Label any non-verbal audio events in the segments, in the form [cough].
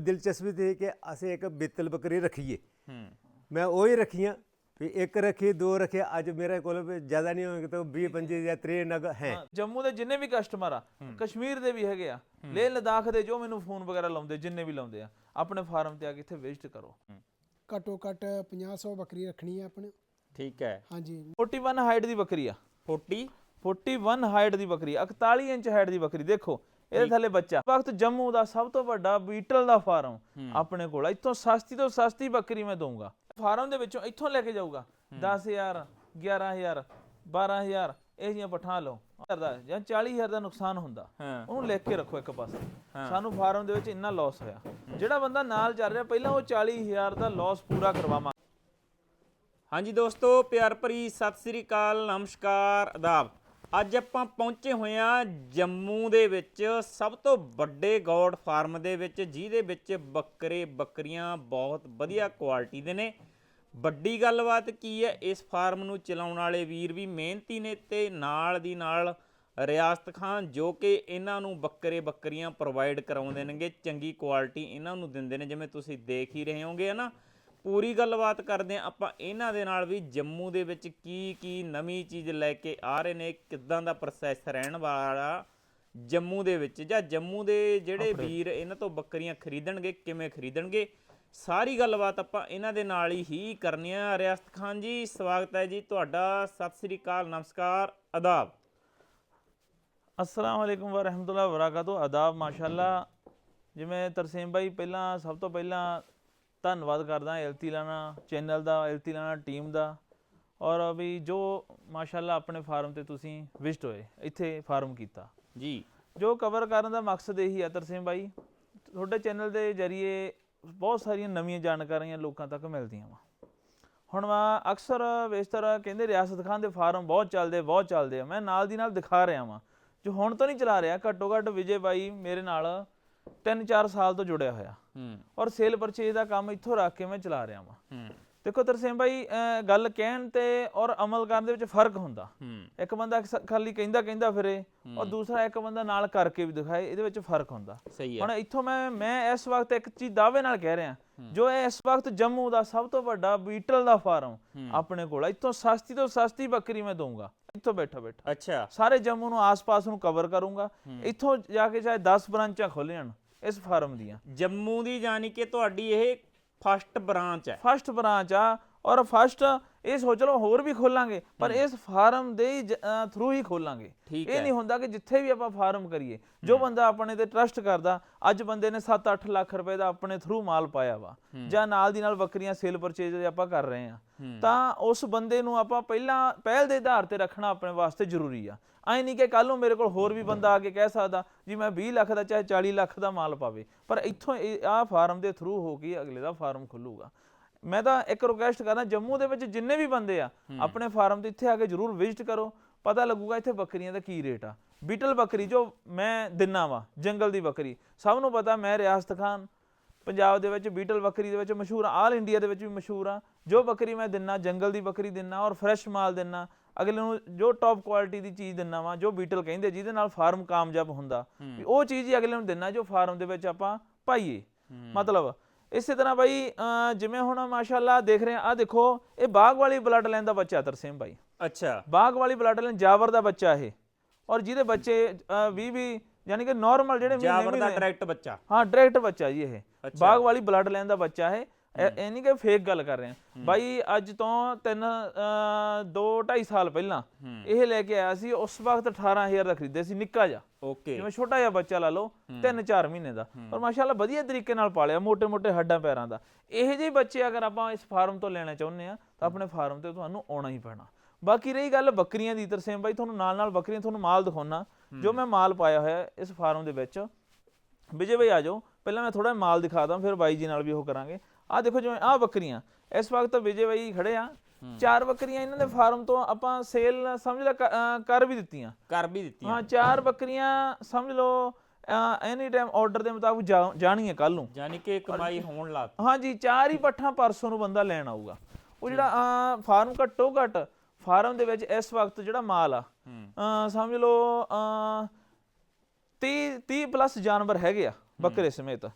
ਦਿਲਚਸਪੀ ਤੇ ਕਿ ਅਸੀਂ ਇੱਕ ਬਿੱਤਲ ਬੱਕਰੀ ਰੱਖੀਏ। ਹੂੰ। ਮੈਂ ਉਹ ਹੀ ਰੱਖੀਆਂ ਵੀ ਇੱਕ ਰੱਖੀ ਦੋ ਰੱਖੇ ਅੱਜ ਮੇਰੇ ਕੋਲ ਵੀ ਜ਼ਿਆਦਾ ਨਹੀਂ ਹੋਣਗੇ ਤਾਂ 20 25 ਜਾਂ 30 ਨਗ ਹੈ। ਜੰਮੂ ਦੇ ਜਿੰਨੇ ਵੀ ਕਸਟਮਰ ਆ ਕਸ਼ਮੀਰ ਦੇ ਵੀ ਹੈਗੇ ਆ। ਲੇਹ ਲਦਾਖ ਦੇ ਜੋ ਮੈਨੂੰ ਫੋਨ ਵਗੈਰਾ ਲਾਉਂਦੇ ਜਿੰਨੇ ਵੀ ਲਾਉਂਦੇ ਆ ਆਪਣੇ ਫਾਰਮ ਤੇ ਆ ਕੇ ਇੱਥੇ ਵਿਜ਼ਿਟ ਕਰੋ। ਘੱਟੋ ਘੱਟ 50 ਬੱਕਰੀ ਰੱਖਣੀ ਹੈ ਆਪਣੇ। ਠੀਕ ਹੈ। ਹਾਂਜੀ। 41 ਹਾਈਟ ਦੀ ਬੱਕਰੀ ਆ। 40 41 ਹਾਈਟ ਦੀ ਬੱਕਰੀ 41 ਇੰਚ ਹਾਈਟ ਦੀ ਬੱਕਰੀ। ਦੇਖੋ ਇਹਦੇ ਥੱਲੇ ਬੱਚਾ। ਵਕਤ ਜੰਮੂ ਦਾ ਸਭ ਤੋਂ ਵੱਡਾ ਬੀਟਲ ਦਾ ਫਾਰਮ ਆਪਣੇ ਕੋਲ। ਇੱਥੋਂ ਸਸਤੀ ਤੋਂ ਸਸਤੀ ਬੱਕਰੀ ਮੈਂ ਦਊਂਗਾ। ਫਾਰਮ ਦੇ ਵਿੱਚੋਂ ਇੱਥੋਂ ਲੈ ਕੇ ਜਾਊਗਾ। 10000 11000 12000 ਇਹ ਜੀਆਂ ਪਠਾ ਲਓ। ਦਾ ਜਾਂ 40000 ਦਾ ਨੁਕਸਾਨ ਹੁੰਦਾ। ਉਹਨੂੰ ਲਿਖ ਕੇ ਰੱਖੋ ਇੱਕ ਪਾਸੇ। ਸਾਨੂੰ ਫਾਰਮ ਦੇ ਵਿੱਚ ਇੰਨਾ ਲਾਸ ਹੋਇਆ। ਜਿਹੜਾ ਬੰਦਾ ਨਾਲ ਚੱਲ ਰਿਹਾ ਪਹਿਲਾਂ ਉਹ 40000 ਦਾ ਲਾਸ ਪੂਰਾ ਕਰਵਾਵਾਂ। ਹਾਂਜੀ ਦੋਸਤੋ ਪਿਆਰ ਭਰੀ ਸਤਿ ਸ੍ਰੀ ਅਕਾਲ ਨਮਸਕਾਰ ਆਦਾਬ ਅੱਜ ਆਪਾਂ ਪਹੁੰਚੇ ਹੋਏ ਆ ਜੰਮੂ ਦੇ ਵਿੱਚ, ਸਭ ਤੋਂ ਵੱਡੇ ਗੌਡ ਫਾਰਮ ਦੇ ਵਿੱਚ, ਜਿਹਦੇ ਵਿੱਚ ਬੱਕਰੇ ਬੱਕਰੀਆਂ ਬਹੁਤ ਵਧੀਆ ਕੁਆਲਿਟੀ ਦੇ ਨੇ। ਵੱਡੀ ਗੱਲਬਾਤ ਕੀ ਹੈ, ਇਸ ਫਾਰਮ ਨੂੰ ਚਲਾਉਣ ਵਾਲੇ ਵੀਰ ਵੀ ਮਿਹਨਤੀ ਨੇ ਤੇ ਨਾਲ ਦੀ ਨਾਲ ਰਿਆਸਤ ਖਾਨ, ਜੋ ਕਿ ਇਹਨਾਂ ਨੂੰ ਬੱਕਰੇ ਬੱਕਰੀਆਂ ਪ੍ਰੋਵਾਈਡ ਕਰਾਉਂਦੇ ਨੇਗੇ, ਚੰਗੀ ਕੁਆਲਿਟੀ ਇਹਨਾਂ ਨੂੰ ਦਿੰਦੇ ਨੇ, ਜਿਵੇਂ ਤੁਸੀਂ ਦੇਖ ਹੀ ਰਹੇ ਹੋਗੇ ਹਨਾ ਪੂਰੀ ਗੱਲਬਾਤ ਕਰਦੇ ਹਾਂ ਆਪਾਂ ਇਹਨਾਂ ਦੇ ਨਾਲ ਵੀ ਜੰਮੂ ਦੇ ਵਿੱਚ ਕੀ ਕੀ ਨਵੀਂ ਚੀਜ਼ ਲੈ ਕੇ ਆ ਰਹੇ ਨੇ ਕਿੱਦਾਂ ਦਾ ਪ੍ਰੋਸੈਸ ਰਹਿਣ ਵਾਲਾ ਜੰਮੂ ਦੇ ਵਿੱਚ ਜਾਂ ਜੰਮੂ ਦੇ ਜਿਹੜੇ ਵੀਰ ਇਹਨਾਂ ਤੋਂ ਬੱਕਰੀਆਂ ਖਰੀਦਣਗੇ ਕਿਵੇਂ ਖਰੀਦਣਗੇ ਸਾਰੀ ਗੱਲਬਾਤ ਆਪਾਂ ਇਹਨਾਂ ਦੇ ਨਾਲ ਹੀ ਕਰਨੀ ਆ। ਰਿਆਸਤ ਖਾਨ ਜੀ ਸਵਾਗਤ ਹੈ ਜੀ ਤੁਹਾਡਾ। ਸਤਿ ਸ੍ਰੀ ਅਕਾਲ ਨਮਸਕਾਰ ਆਦਾਬ ਅਸਲਾਮ ਵਾਲੇਕੁਮ ਵਰਹਿਮਤੁল্লাਹ ਵਬਰਕਾਤੁ ਆਦਾਬ ਮਾਸ਼ਾਅੱਲਾ। ਜਿਵੇਂ ਤਰਸੀਮ ਭਾਈ ਪਹਿਲਾਂ ਸਭ ਤੋਂ ਪਹਿਲਾਂ ਧੰਨਵਾਦ ਕਰਦਾ ਐਲਤੀ ਲਾਣਾ ਚੈਨਲ ਦਾ ਐਲਤੀ ਲਾਣਾ ਟੀਮ ਦਾ। ਔਰ ਵੀ ਜੋ ਮਾਸ਼ਾਅੱਲਾ ਆਪਣੇ ਫਾਰਮ ਤੇ ਤੁਸੀਂ ਵਿਜ਼ਿਟ ਹੋਏ ਇੱਥੇ ਫਾਰਮ ਕੀਤਾ। ਜੀ। ਜੋ ਕਵਰ ਕਰਨ ਦਾ ਮਕਸਦ ਇਹੀ ਹੈ ਤਰਸੀਮ ਭਾਈ ਤੁਹਾਡੇ ਚੈਨਲ ਦੇ ਜਰੀਏ ਬਹੁਤ ਸਾਰੀਆਂ ਨਵੀਆਂ ਜਾਣਕਾਰੀਆਂ ਲੋਕਾਂ ਤੱਕ ਮਿਲਦੀਆਂ ਵਾ। ਹੁਣ ਮੈਂ ਅਕਸਰ ਵੇਸ਼ਤਰ ਕਹਿੰਦੇ ਰਿਆਸਤ ਖਾਨ ਦੇ ਫਾਰਮ ਬਹੁਤ ਚੱਲਦੇ ਬਹੁਤ ਚੱਲਦੇ ਆ। ਮੈਂ ਨਾਲ ਦੀ ਨਾਲ ਦਿਖਾ ਰਿਹਾ ਵਾਂ। ਜੋ ਹੁਣ ਤੋਂ ਨਹੀਂ ਚਲਾ ਰਿਹਾ ਘੱਟੋ ਘੱਟ ਵਿਜੇ ਬਾਈ ਮੇਰੇ ਨਾਲ 3-4 ਸਾਲ ਤੋਂ ਜੁੜਿਆ ਹੋਇਆ। ਔਰ ਸੇਲ ਪਰਚੇਜ ਦਾ ਕੰਮ ਇੱਥੋਂ ਰੱਖ ਕੇ ਮੈਂ ਚਲਾ ਰਿਹਾ ਵਾਂ। ਹੂੰ। ਦੇਖੋ ਤਰਸੇਮ ਭਾਈ ਗੱਲ ਕਹਿਣ ਤੇ ਔਰ ਅਮਲ ਕਰਨ ਦੇ ਵਿੱਚ ਫ਼ਰਕ ਹੁੰਦਾ। ਇੱਕ ਬੰਦਾ ਖਾਲੀ ਕਹਿੰਦਾ ਕਹਿੰਦਾ ਫਿਰੇ ਔਰ ਦੂਸਰਾ ਇੱਕ ਬੰਦਾ ਨਾਲ ਕਰਕੇ ਵੀ ਦਿਖਾਏ ਇਹਦੇ ਵਿੱਚ ਫ਼ਰਕ ਹੁੰਦਾ। ਹੁਣ ਇੱਥੋਂ ਮੈਂ ਮੈਂ ਇਸ ਵਕਤ ਇੱਕ ਚੀਜ਼ ਦਾਅਵੇ ਨਾਲ ਕਹਿ ਰਿਹਾ ਜੋ ਇਸ ਵਕਤ ਜੰਮੂ ਦਾ ਸਭ ਤੋਂ ਵੱਡਾ ਬੀਟਲ ਦਾ ਫਾਰਮ ਆਪਣੇ ਕੋਲ ਇੱਥੋਂ ਸਸਤੀ ਤੋਂ ਸਸਤੀ ਬੱਕਰੀ ਮੈਂ ਦਊਂਗਾ। ਇੱਥੋਂ ਬੈਠਾ ਬੈਠਾ। ਅੱਛਾ। ਸਾਰੇ ਜੰਮੂ ਨੂੰ ਆਸ-ਪਾਸ ਨੂੰ ਕਵਰ ਕਰੂੰਗਾ। ਇੱਥੋਂ ਜਾ ਕੇ ਚਾਹੇ 10 ਬ੍ਰਾਂਚਾਂ ਖੋਲ੍ਹ ਜਾਣ। ਇਸ ਫਾਰਮ ਦੀਆਂ। ਜੰਮੂ ਦੀ ਯਾਨੀ ਕਿ ਤੁਹਾਡੀ ਇਹ ਫਸਟ ਬ੍ਰਾਂਚ ਹੈ। ਫਸਟ ਬ੍ਰਾਂਚ ਆ ਔਰ ਫਸਟ ਇਹ ਸੋਚ ਲਓ ਹੋਰ ਵੀ ਖੋਲਾਂਗੇ ਪਰ ਇਸ ਫਾਰਮ ਦੇ ਥਰੂ ਹੀ ਖੋਲਾਂਗੇ। ਇਹ ਨਹੀਂ ਹੁੰਦਾ ਕਿ ਜਿੱਥੇ ਵੀ ਆਪਾਂ ਫਾਰਮ ਕਰੀਏ ਜੋ ਬੰਦਾ ਆਪਣੇ ਤੇ ਟਰਸਟ ਕਰਦਾ ਅੱਜ ਬੰਦੇ ਨੇ 7-8 ਲੱਖ ਰੁਪਏ ਦਾ ਆਪਣੇ ਥਰੂ ਮਾਲ ਪਾਇਆ ਵਾ ਜਾਂ ਨਾਲ ਦੀ ਨਾਲ ਬੱਕਰੀਆਂ ਸੇਲ ਪਰਚੇਜ ਆਪਾਂ ਕਰ ਰਹੇ ਆ ਤਾਂ ਉਸ ਬੰਦੇ ਨੂੰ ਆਪਾਂ ਪਹਿਲਾਂ ਪਹਿਲ ਦੇ ਆਧਾਰ ਤੇ ਰੱਖਣਾ ਆਪਣੇ ਵਾਸਤੇ ਜ਼ਰੂਰੀ ਆ। ਐ ਨਹੀਂ ਕਿ ਕੱਲ ਨੂੰ ਮੇਰੇ ਕੋਲ ਹੋਰ ਵੀ ਬੰਦਾ ਆ ਕੇ ਕਹਿ ਸਕਦਾ ਜੀ ਮੈਂ 20 ਲੱਖ ਦਾ ਚਾਹੇ 40 ਲੱਖ ਦਾ ਮਾਲ ਪਾਵੇ ਪਰ ਇੱਥੋਂ ਆਹ ਫਾਰਮ ਦੇ ਥਰੂ ਹੋ ਕੇ ਅਗਲੇ ਦਾ ਫਾਰਮ ਖੁੱਲੂਗਾ। ਮੈਂ ਤਾਂ ਇੱਕ ਰਿਕੁਐਸਟ ਕਰਦਾ ਜੰਮੂ ਦੇ ਵਿੱਚ ਜਿੰਨੇ ਵੀ ਬੰਦੇ ਆ ਆਪਣੇ ਫਾਰਮ ਤੇ ਇੱਥੇ ਆ ਕੇ ਜਰੂਰ ਵਿਜ਼ਿਟ ਕਰੋ। ਪਤਾ ਲੱਗੂਗਾ ਇੱਥੇ ਬੱਕਰੀਆਂ ਦਾ ਕੀ ਰੇਟ ਆ। ਬੀਟਲ ਬੱਕਰੀ ਜੋ ਮੈਂ ਦਿੰਨਾ ਵਾ ਜੰਗਲ ਦੀ ਬੱਕਰੀ। ਸਭ ਨੂੰ ਪਤਾ ਮੈਂ ਰਿਆਸਤ ਖਾਨ। ਪੰਜਾਬ ਦੇ ਵਿੱਚ ਬੀਟਲ ਬੱਕਰੀ ਦੇ ਵਿੱਚ ਮਸ਼ਹੂਰ ਆ ਆਲ ਇੰਡੀਆ ਦੇ ਵਿੱਚ ਵੀ ਮਸ਼ਹੂਰ ਆ। ਜੋ ਬੱਕਰੀ ਮੈਂ ਦਿੰਨਾ ਜੰਗਲ ਦੀ ਬੱਕਰੀ ਦਿੰਨਾ ਔਰ ਫਰੈਸ਼ ਮਾਲ ਦਿੰਨਾ ਅਗਲੇ ਨੂੰ ਜੋ ਟੌਪ ਕੁਆਲਿਟੀ ਦੀ ਚੀਜ਼ ਦਿੰਨਾ ਵਾ ਜੋ ਬੀਟਲ ਕਹਿੰਦੇ ਜਿਹਦੇ ਨਾਲ ਫਾਰਮ ਕਾਮਯਾਬ ਹੁੰਦਾ। ਉਹ ਚੀਜ਼ ਹੀ ਅਗਲੇ ਨੂੰ ਦਿੰਨਾ ਜੋ ਫਾਰਮ ਦੇ ਵਿੱਚ ਆਪਾਂ ਪਾਈਏ। ਮਤਲਬ ਇਸੇ ਤਰ੍ਹਾਂ ਬਾਈ ਜਿਵੇਂ ਹੁਣ ਮਾਸ਼ਾਅੱਲਾ ਦੇਖ ਰਹੇ ਆ ਆ ਦੇਖੋ ਇਹ ਬਾਗ ਵਾਲੀ ਬਲੱਡ ਲਾਈਨ ਦਾ ਬੱਚਾ ਤਰਸੇਮ ਬਾਈ। ਅੱਛਾ। ਬਾਗ ਵਾਲੀ ਬਲੱਡ ਲਾਈਨ ਜਾਵਰ ਦਾ ਬੱਚਾ ਇਹ। ਔਰ ਜਿਹਦੇ ਬੱਚੇ 20 20 ਯਾਨੀ ਕਿ ਨਾਰਮਲ ਜਿਹੜੇ ਮਹੀਨੇ ਜਾਵਰ ਦਾ ਡਾਇਰੈਕਟ ਬੱਚਾ। ਹਾਂ ਡਾਇਰੈਕਟ ਬੱਚਾ ਜੀ ਇਹ। ਬਾਗ ਵਾਲੀ ਬਲੱਡ ਲਾਈਨ ਦਾ ਬੱਚਾ ਇਹ। ਇਹ ਨਹੀਂ ਕਿ ਫੇਕ ਗੱਲ ਕਰ ਰਹੇ ਬਾਈ ਅੱਜ ਤੋਂ ਤਿੰਨ ਦੋ ਢਾਈ ਸਾਲ ਪਹਿਲਾਂ ਇਹ ਲੈ ਕੇ ਆਇਆ ਸੀ ਉਸ ਵਕਤ 18000 ਦਾ ਖਰੀਦਿਆ ਸੀ ਨਿੱਕਾ ਜਿਹਾ। ਓਕੇ। ਜਿਵੇਂ ਛੋਟਾ ਜਿਹਾ ਬੱਚਾ ਲਾ ਲਓ 3-4 ਮਹੀਨੇ ਦਾ। ਪਰ ਮਾਸ਼ਾਅੱਲਾ ਵਧੀਆ ਤਰੀਕੇ ਨਾਲ ਪਾਲਿਆ ਮੋٹے-ਮੋٹے ਹੱਡਾਂ ਪੈਰਾਂ ਦਾ। ਇਹ ਜਿਹੇ ਬੱਚੇ ਅਗਰ ਆਪਾਂ ਇਸ ਫਾਰਮ ਤੋਂ ਲੈਣਾ ਚਾਹੁੰਦੇ ਆ ਤਾਂ ਆਪਣੇ ਫਾਰਮ ਤੇ ਤੁਹਾਨੂੰ ਆਉਣਾ ਹੀ ਪੈਣਾ। ਬਾਕੀ ਰਹੀ ਗੱਲ ਬੱਕਰੀਆਂ ਦੀ ਤਰਸੇਮ। ਬਾਈ ਤੁਹਾਨੂੰ ਨਾਲ-ਨਾਲ ਬੱਕਰੀਆਂ ਤੁਹਾਨੂੰ ਮਾਲ ਦਿਖਾਉਣਾ। ਜੋ ਮੈਂ ਮਾਲ ਪਾਇਆ ਹੋਇਆ ਇਸ ਫਾਰਮ ਦੇ ਵਿੱਚ ਵਿਜੇ ਬਾਈ ਆ ਜਾਓ। ਪਹਿਲਾਂ ਮੈਂ ਥੋੜਾ ਮਾਲ ਦਿਖਾਦਾ ਫਿਰ ਬਾਈ ਜੀ ਨਾਲ ਵੀ ਉਹ ਕਰਾਂਗੇ। ਆਹ ਦੇਖੋ ਜਿਵੇਂ ਆਹ ਬੱਕਰੀਆਂ ਇਸ ਵਕਤ ਵਿਜੇ ਭਾਈ ਖੜੇ ਆ। ਚਾਰ ਬੱਕਰੀਆਂ ਇਹਨਾਂ ਦੇ ਫਾਰਮ ਤੋਂ ਆਪਾਂ ਸੇਲ ਸਮਝ ਲੈ ਕਰ ਵੀ ਦਿੱਤੀਆਂ। ਕਰ ਵੀ ਦਿੱਤੀ ਹਾਂ ਚਾਰ ਬੱਕਰੀਆਂ ਸਮਝ ਲਓ ਐਨੀ ਟਾਈਮ ਆਰਡਰ ਦੇ ਮੁਤਾਬਕ ਜਾ- ਜਾਣੀਆਂ ਕੱਲ ਨੂੰ। ਯਾਨੀ ਕਿ ਕਮਾਈ ਹੋਣ ਲੱਗ। ਹਾਂਜੀ ਚਾਰ ਹੀ ਪੱਠਾਂ ਪਰਸੋਂ ਨੂੰ ਬੰਦਾ ਲੈਣ ਆਊਗਾ। ਉਹ ਜਿਹੜਾ ਫਾਰਮ ਘੱਟੋ ਘੱਟ ਫਾਰਮ ਦੇ ਵਿੱਚ ਇਸ ਵਕਤ ਜਿਹੜਾ ਮਾਲ ਆ ਸਮਝ ਲਓ ਅਹ 30 30 ਪਲੱਸ ਜਾਨਵਰ ਹੈਗੇ ਆ ਬੱਕਰੇ ਸਮੇਤ।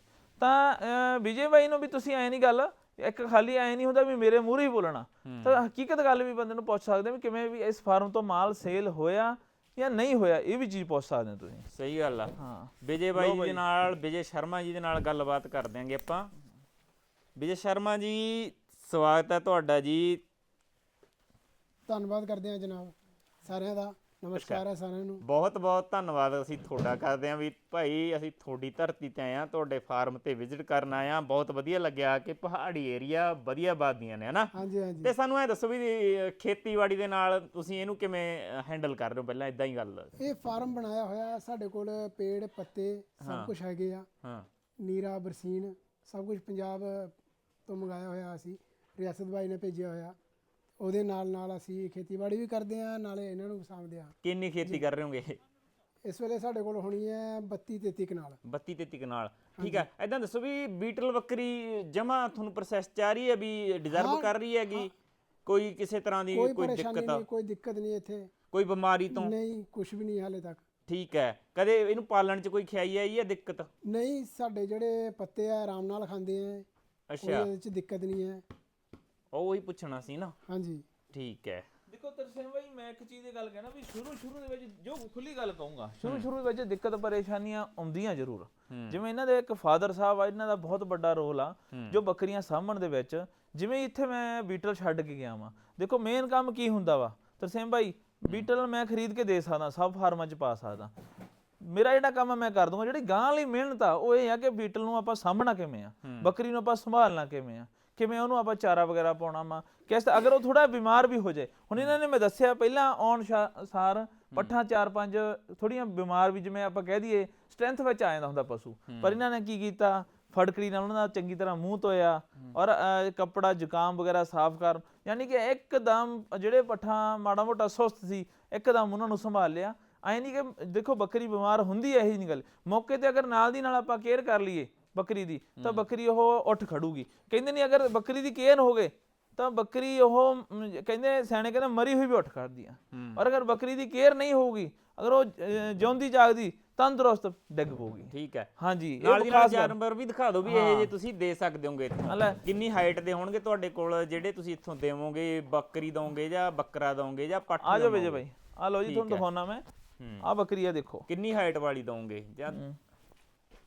ਤਾਂ ਵਿਜੇ ਬਾਈ ਨੂੰ ਵੀ ਤੁਸੀਂ ਐ ਨਹੀਂ ਗੱਲ ਇੱਕ ਖਾਲੀ ਐ ਨਹੀਂ ਹੁੰਦਾ ਵੀ ਮੇਰੇ ਮੂਹਰੇ ਹੀ ਬੋਲਣਾ। ਤਾਂ ਹਕੀਕਤ ਗੱਲ ਵੀ ਬੰਦੇ ਨੂੰ ਪੁੱਛ ਸਕਦੇ ਵੀ ਕਿਵੇਂ ਵੀ ਇਸ ਫਾਰਮ ਤੋਂ ਮਾਲ ਸੇਲ ਹੋਇਆ ਜਾਂ ਨਹੀਂ ਹੋਇਆ ਇਹ ਵੀ ਚੀਜ਼ ਪੁੱਛ ਸਕਦੇ ਤੁਸੀਂ। ਸਹੀ ਗੱਲ ਆ। ਹਾਂ। ਵਿਜੇ ਬਾਈ ਜੀ ਦੇ ਨਾਲ ਵਿਜੇ ਸ਼ਰਮਾ ਜੀ ਦੇ ਨਾਲ ਗੱਲਬਾਤ ਕਰ ਦਿਆਂਗੇ ਆਪਾਂ। ਵਿਜੇ ਸ਼ਰਮਾ ਜੀ ਸਵਾਗਤ ਹੈ ਤੁਹਾਡਾ ਜੀ। ਧੰਨਵਾਦ ਕਰਦੇ ਹਾਂ ਜਨਾਬ ਸਾਰਿਆਂ ਦਾ। ਨਮਸਕਾਰ। ਹੈ ਸਾਰਿਆਂ ਨੂੰ। ਬਹੁਤ ਬਹੁਤ ਧੰਨਵਾਦ ਅਸੀਂ ਤੁਹਾਡਾ ਕਰਦੇ ਹਾਂ ਵੀ ਭਾਈ ਅਸੀਂ ਤੁਹਾਡੀ ਧਰਤੀ ਤੇ ਆਏ ਆ ਤੁਹਾਡੇ ਫਾਰਮ ਤੇ ਵਿਜ਼ਿਟ ਕਰਨ ਆਏ ਆ ਬਹੁਤ ਵਧੀਆ ਲੱਗਿਆ ਕਿ ਪਹਾੜੀ ਏਰੀਆ ਵਧੀਆ ਬਾਦੀਆਂ ਨੇ ਹਨਾ? ਹਾਂਜੀ ਹਾਂਜੀ। ਤੇ ਸਾਨੂੰ ਐ ਦੱਸੋ ਵੀ ਖੇਤੀਬਾੜੀ ਦੇ ਨਾਲ ਤੁਸੀਂ ਇਹਨੂੰ ਕਿਵੇਂ ਹੈਂਡਲ ਕਰ ਰਹੇ ਹੋ ਪਹਿਲਾਂ ਇਦਾਂ ਹੀ ਗੱਲ? ਇਹ ਫਾਰਮ ਬਣਾਇਆ ਹੋਇਆ ਸਾਡੇ ਕੋਲ ਪੇੜ ਪੱਤੇ ਸਭ ਕੁਝ ਹੈਗੇ ਆ। ਹਾਂ। ਨੀਰਾ ਬਰਸੀਨ ਸਭ ਕੁਝ ਪੰਜਾਬ ਤੋਂ ਮੰਗਾਇਆ ਹੋਇਆ ਅਸੀਂ। ਰਿਆਸਤ ਬਾਈ ਨੇ ਭੇਜਿਆ ਹੋਇਆ। ਉਹਦੇ ਨਾਲ ਨਾਲ ਅਸੀਂ ਖੇਤੀਬਾੜੀ ਵੀ ਕਰਦੇ ਆ ਨਾਲੇ ਇਹਨਾਂ ਨੂੰ ਸਾਂਭਦੇ ਆ ਕਿੰਨੀ ਖੇਤੀ ਕਰ ਰਹੇ ਹੋਗੇ? ਇਸ ਵੇਲੇ ਸਾਡੇ ਕੋਲ ਹੋਣੀ ਹੈ 32 33 ਕਨਾਲ। 32 33 ਕਨਾਲ। ਠੀਕ ਹੈ ਐਦਾਂ ਦੱਸੋ ਵੀ ਬੀਟਲ ਬੱਕਰੀ ਜਮਾ ਤੁਹਾਨੂੰ ਪ੍ਰੋਸੈਸ ਚ ਆ ਰਹੀ ਹੈ ਵੀ ਡਿਜ਼ਰਵ ਕਰ ਰਹੀ ਹੈਗੀ? ਕੋਈ ਕਿਸੇ ਤਰ੍ਹਾਂ ਦੀ ਕੋਈ ਦਿੱਕਤ ਨਹੀਂ ਕੋਈ ਦਿੱਕਤ ਨਹੀਂ ਇੱਥੇ। ਕੋਈ ਬਿਮਾਰੀ ਤੋਂ? ਨਹੀਂ ਕੁਝ ਵੀ ਨਹੀਂ ਹਾਲੇ ਤੱਕ। ਠੀਕ ਹੈ ਕਦੇ ਇਹਨੂੰ ਪਾਲਣ ਚ ਕੋਈ ਖਿਆਈ ਆਈ ਹੈ ਦਿੱਕਤ? ਨਹੀਂ ਸਾਡੇ ਜਿਹੜੇ ਪੱਤੇ ਆ ਆਰਾਮ ਨਾਲ ਖਾਂਦੇ ਆ ਅੱਛਾ। ਇਹਦੇ ਵਿੱਚ ਦਿੱਕਤ ਨਹੀਂ ਹੈ। ਉਹ ਹੀ ਪੁੱਛਣਾ ਸੀ ਨਾ। ਹਾਂਜੀ। ਠੀਕ ਹੈ। ਦੇਖੋ ਤਰਸੇਮ ਭਾਈ ਮੈਂ ਇੱਕ ਚੀਜ਼ ਦੀ ਗੱਲ ਕਹਿਣਾ ਵੀ ਸ਼ੁਰੂ ਸ਼ੁਰੂ ਦੇ ਵਿੱਚ ਜੋ ਖੁੱਲੀ ਗੱਲ ਕਹੂੰਗਾ ਸ਼ੁਰੂ ਸ਼ੁਰੂ ਦੇ ਵਿੱਚ ਦਿੱਕਤ ਪਰੇਸ਼ਾਨੀਆਂ ਆਉਂਦੀਆਂ ਜ਼ਰੂਰ। ਜਿਵੇਂ ਇਹਨਾਂ ਦੇ ਇੱਕ ਫਾਦਰ ਸਾਹਿਬ ਆ ਇਹਨਾਂ ਦਾ ਬਹੁਤ ਵੱਡਾ ਰੋਲ ਆ ਜੋ ਬੱਕਰੀਆਂ ਸਾਂਭਣ ਦੇ ਵਿੱਚ ਜਿਵੇਂ ਇੱਥੇ ਮੈਂ ਬੀਟਲ ਛੱਡ ਕੇ ਗਿਆ ਵਾਂ ਦੇਖੋ ਮੇਨ ਕੰਮ ਕੀ ਹੁੰਦਾ ਵਾ? ਤਰਸੇਮ ਭਾਈ ਬੀਟਲ ਮੈਂ ਖਰੀਦ ਕੇ ਦੇ ਸਕਦਾ ਸਭ ਫਾਰਮਾਂ 'ਚ ਪਾ ਸਕਦਾ। ਮੇਰਾ ਜਿਹੜਾ ਕੰਮ ਮੈਂ ਕਰ ਦੂੰਗਾ ਜਿਹੜੀ ਗਾਂ ਲਈ ਮਿਹਨਤ ਆ ਉਹ ਇਹ ਆ ਕਿ ਬੀਟਲ ਨੂੰ ਆਪਾਂ ਸਾਂਭਣਾ ਕਿਵੇਂ ਆ? ਬੱਕਰੀ ਨੂੰ ਆਪਾਂ ਸੰਭਾਲਣਾ ਕਿਵੇਂ ਆ? ਕਿਵੇਂ ਉਹਨੂੰ ਆਪਾਂ ਚਾਰਾ ਵਗੈਰਾ ਪਾਉਣਾ ਵਾ? ਕਿਸ ਅਗਰ ਉਹ ਥੋੜਾ ਬਿਮਾਰ ਵੀ ਹੋ ਜਾਏ। ਹੁਣ ਇਹਨਾਂ ਨੇ ਮੈਂ ਦੱਸਿਆ ਪਹਿਲਾਂ ਆਉਣ ਸਾਰ ਪੱਠਾ ਚਾਰ ਪੰਜ ਥੋੜੀਆਂ ਬਿਮਾਰ ਵੀ ਜਿਵੇਂ ਆਪਾਂ ਕਹਿ ਦਈਏ ਸਟਰੈਂਥ ਵਿੱਚ ਆ ਜਾਂਦਾ ਹੁੰਦਾ ਪਸ਼ੂ। ਪਰ ਇਹਨਾਂ ਨੇ ਕੀ ਕੀਤਾ? ਫੜਕੜੀ ਨਾਲ ਉਹਨਾਂ ਦਾ ਚੰਗੀ ਤਰ੍ਹਾਂ ਮੂੰਹ ਧੋਇਆ ਔਰ ਕੱਪੜਾ ਜ਼ੁਕਾਮ ਵਗੈਰਾ ਸਾਫ਼ ਕਰ ਯਾਨੀ ਕਿ ਇੱਕਦਮ ਜਿਹੜੇ ਪੱਠਾ ਮਾੜਾ ਮੋਟਾ ਸੁਸਤ ਸੀ ਇੱਕਦਮ ਉਹਨਾਂ ਨੂੰ ਸੰਭਾਲ ਲਿਆ। ਐ ਨਹੀਂ ਕਿ ਦੇਖੋ ਬੱਕਰੀ ਬਿਮਾਰ ਹੁੰਦੀ ਐ ਇਹੀ ਨਹੀਂ ਗੱਲ। ਮੌਕੇ ਤੇ ਅਗਰ ਨਾਲ ਦੀ ਨਾਲ ਆਪਾਂ ਕੇਅਰ ਕਰ ਲਈਏ ਬੱਕਰੀ ਦੀ ਤਾਂ ਬੱਕਰੀ ਉਹ ਉੱਠ ਖੜੂਗੀ। ਕਹਿੰਦੇ ਨਹੀਂ ਅਗਰ ਬੱਕਰੀ ਦੀ ਕੇਅਰ ਹੋ ਗਏ ਤਾਂ ਬੱਕਰੀ ਉਹ ਕਹਿੰਦੇ ਸਿਆਣੇ ਕਹਿੰਦੇ ਮਰੀ ਹੋਈ ਵੀ ਉੱਠ ਖੜਦੀ ਆ। ਔਰ ਅਗਰ ਬੱਕਰੀ ਦੀ ਕੇਅਰ ਨਹੀਂ ਹੋਊਗੀ ਅਗਰ ਉਹ ਜਿਉਂਦੀ ਜਾਗਦੀ ਤੰਦਰੁਸਤ ਡਿੱਗ ਪਊਗੀ। ਠੀਕ ਹੈ। ਹਾਂਜੀ ਨਾਲ ਦੀ ਨਾਲ ਜਾਨਵਰ ਵੀ ਦਿਖਾ ਦਿਓ ਵੀ ਇਹ ਜੇ ਤੁਸੀਂ ਦੇ ਸਕਦੇ ਹੋਗੇ। ਕਿੰਨੀ ਹਾਈਟ ਦੇ ਹੋਣਗੇ ਤੁਹਾਡੇ ਕੋਲ ਜਿਹੜੇ ਤੁਸੀਂ ਇੱਥੋਂ ਦੇਵੋਗੇ ਬੱਕਰੀ ਦੋਗੇ ਜਾਂ ਬੱਕਰਾ ਦੋਗੇ ਜਾਂ ਪੱਠ ਆ ਜਾਓ ਵਿਜੇ ਭਾਈ ਆ ਲਓ ਜੀ ਤੁਹਾਨੂੰ। ਦਿਖਾਉਣਾ ਮੈਂ। ਆ ਬੱਕਰੀ ਆ ਦੇਖੋ। ਕਿੰਨੀ ਹਾਈਟ ਵਾਲੀ ਦੋਗੇ ਜਾਂ